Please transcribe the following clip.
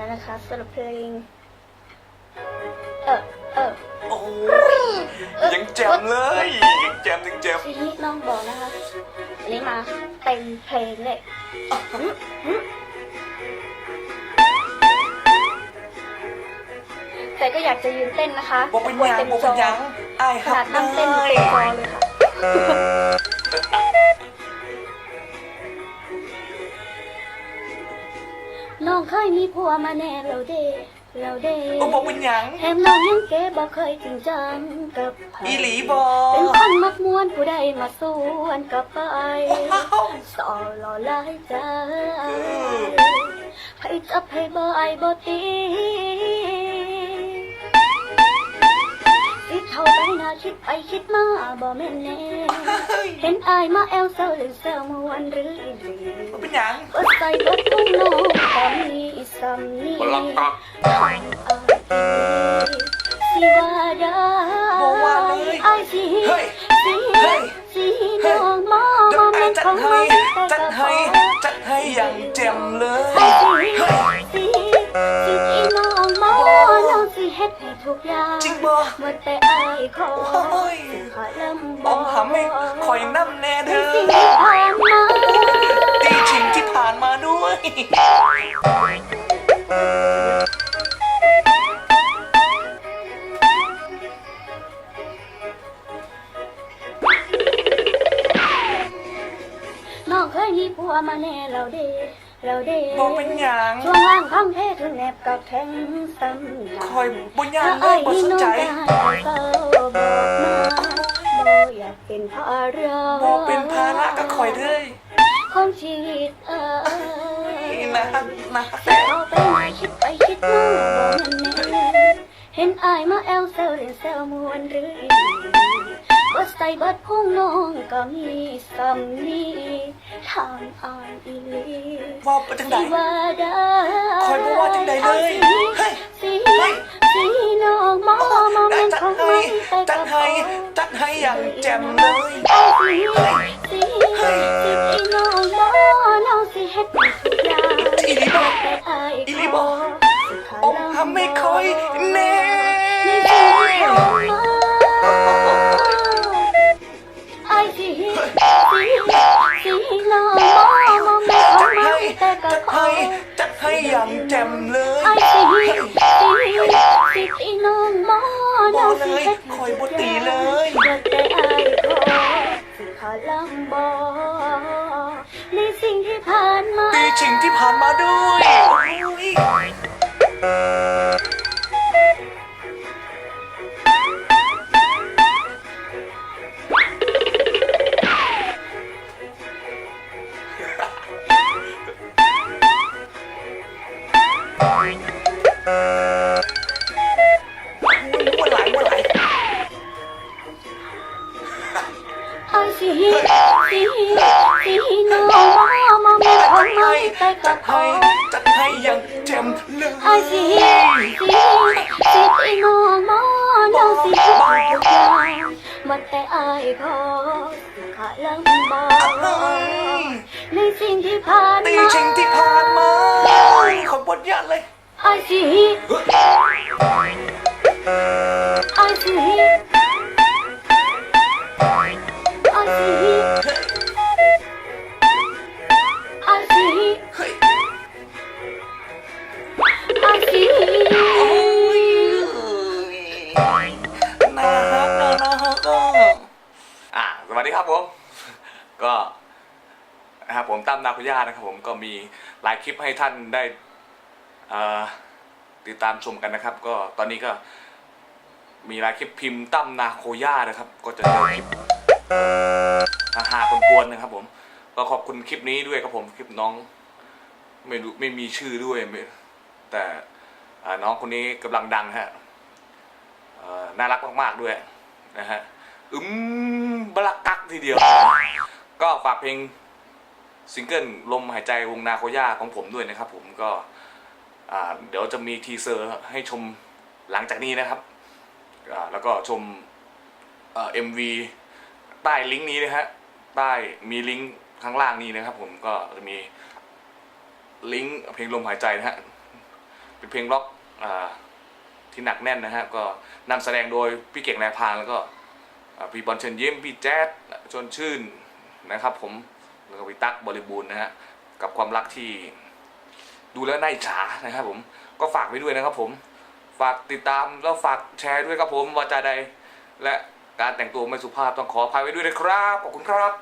แล้วนะคะสำหรับเพลง เออเออโอ้ยยังแจมเลยยังแจมยังแจมทีนี้น้องบอกนะคะอันนี้มาเต็มเพลงเลยหึหึแต่ก็อยากจะยืนเต้นนะคะบอกเป็นหยังต็มบอกจเป็นอหยังไอ้ายขหันาดกนั่งเต้นเลเต็ยมจอเลยค่ะ น้องเคยมีผัวมาแน่เราเด้เราเด้โอ้บอกเป็นหยังแถมน้องยังเก๋บ่เคยจริงจังกับใครอีหลีบอเป็นคนมักมวนผู้ใดมาส่วนกับไปว้าวสอหล่อหลายใจให้จับให้บ่ไอายบ่ตี เท่าไปน่าคิดไปคิดมาบ่แม่นแน่เฮ้ยเห็นอายมาแอลเซาหรือแซวมวนหรืออีหลีบอกเป็นหยังก็ใส่เบิดตุ้งน้องตอนนี้ซ้ำนี้บลักกักทางอายสิว่าได้บอกว่าเลยอายสิเฮ้ยสิเฮ้ยสิน้องมอเดี๋ยวมาไอ้แม่นจัขดองให้มันแต่จัดก็ขให้อจัดให้อย่างแจมเลยอายสิเฮ้ยสิ ฮ็ดให้ทุกอย่างจริงบ่เมื่อแต่อายขอโอ้ย ขอลำบองหำให้คอยน้ำแน่เด้อสิ่งที่ผ่านมา ตีชิงที่ผ่านมาด้วย เราเด้บอกเป็นหยังช่วงล่างพังเพถึงแนบกับแทงซ้ำหนักคอยบุญญาถ้าเลไอ้ยบ่สนใจน้องได้ก็บอกมาบ่อยากเป็นภาระบอกเป็นภาระก็คอยเด้ยของชีวิตเอ้ยนะนะแต่เขาไปไหนคิดไปคิดมาบ่แม่นแน่เห็นอายมาแอลเซลเล่นแซวมวนหรืออีหลีก็ใส่เบัดพุ่งน้องก็มีซ้ำนี้ ทางอายอีหลีว่าไปจังไดสิว่าได้คอยบอกว่าจังใดเลยอาเฮ้ยสิเฮ้ยสิน้องมอมาแม่นจัดของให้มันแต่จัดก็ให้จัดให้อย่างแจ่มเลยเอา จ่มเลยไอ้สิสิสิที่น้องมอน้องสิเฮ็ดคอยบ่ตีเลยว่าแต่ไอ้ขอสิขาลำบอในสิ่งที่ผ่านมาปีชิงที่ผ่านมาด้วย เลยไอ้สิสิสิที่น้องมอน้องสิเฮ็ดทุกอย่างมาแต่ไอ้ขอสิขาลำบอเอ้ยในสิ่งที่ผ่านตีมาชิงที่ผ่านมาขอบทยันเลยไอ้สิไอ้สิ ก็นะครับผมตั้มนาคุย่านะครับผมก็มีหลายคลิปให้ท่านได้ติดตามชมกันนะครับ ก็ตอนนี้ก็มีหลายคลิปพิมพ์ตั้มนาโคย่านะครับ ก็จะเจอคลิปอาหาคนกวนนะครับ ผมก็ขอบคุณคลิปนี้ด้วยครับผมคลิปน้องไม่รู้ไม่มีชื่อด้วย แต่น้องคนนี้กำลังดังฮะน่ารักมากๆด้วยนะฮะ อึมบลักกักทีเดียว ก็ฝากเพลงซิงเกิลลมหายใจวงนาโคย่าของผมด้วยนะครับ ผมก็เดี๋ยวจะมีทีเซอร์ให้ชมหลังจากนี้นะครับแล้วก็ชมเอ็มวีใต้ลิงก์นี้นะฮะใต้มีลิงก์ข้างล่างนี้นะครับ ผมก็จะมีลิงก์เพลงลมหายใจนะฮะเป็นเพลงร็อกอที่หนักแน่นนะฮะก็นำแสดงโดยพี่เก่งแลพางแล้วก็พี่บอลเชิญยิ้มพี่แจ๊ดชวนชื่น นะครับ ผมแล้วก็พี่ตั๊กบริบูรณ์นะฮะกับความรักที่ดูแล้วน่าอิจฉานะครับ ผมก็ฝากไว้ด้วยนะครับ ผมฝากติดตามแล้วฝากแชร์ด้วยครับผมวาจาใด และการแต่งตัวไม่สุภาพต้องขออภัยไว้ด้วยนะครับขอบคุณครับ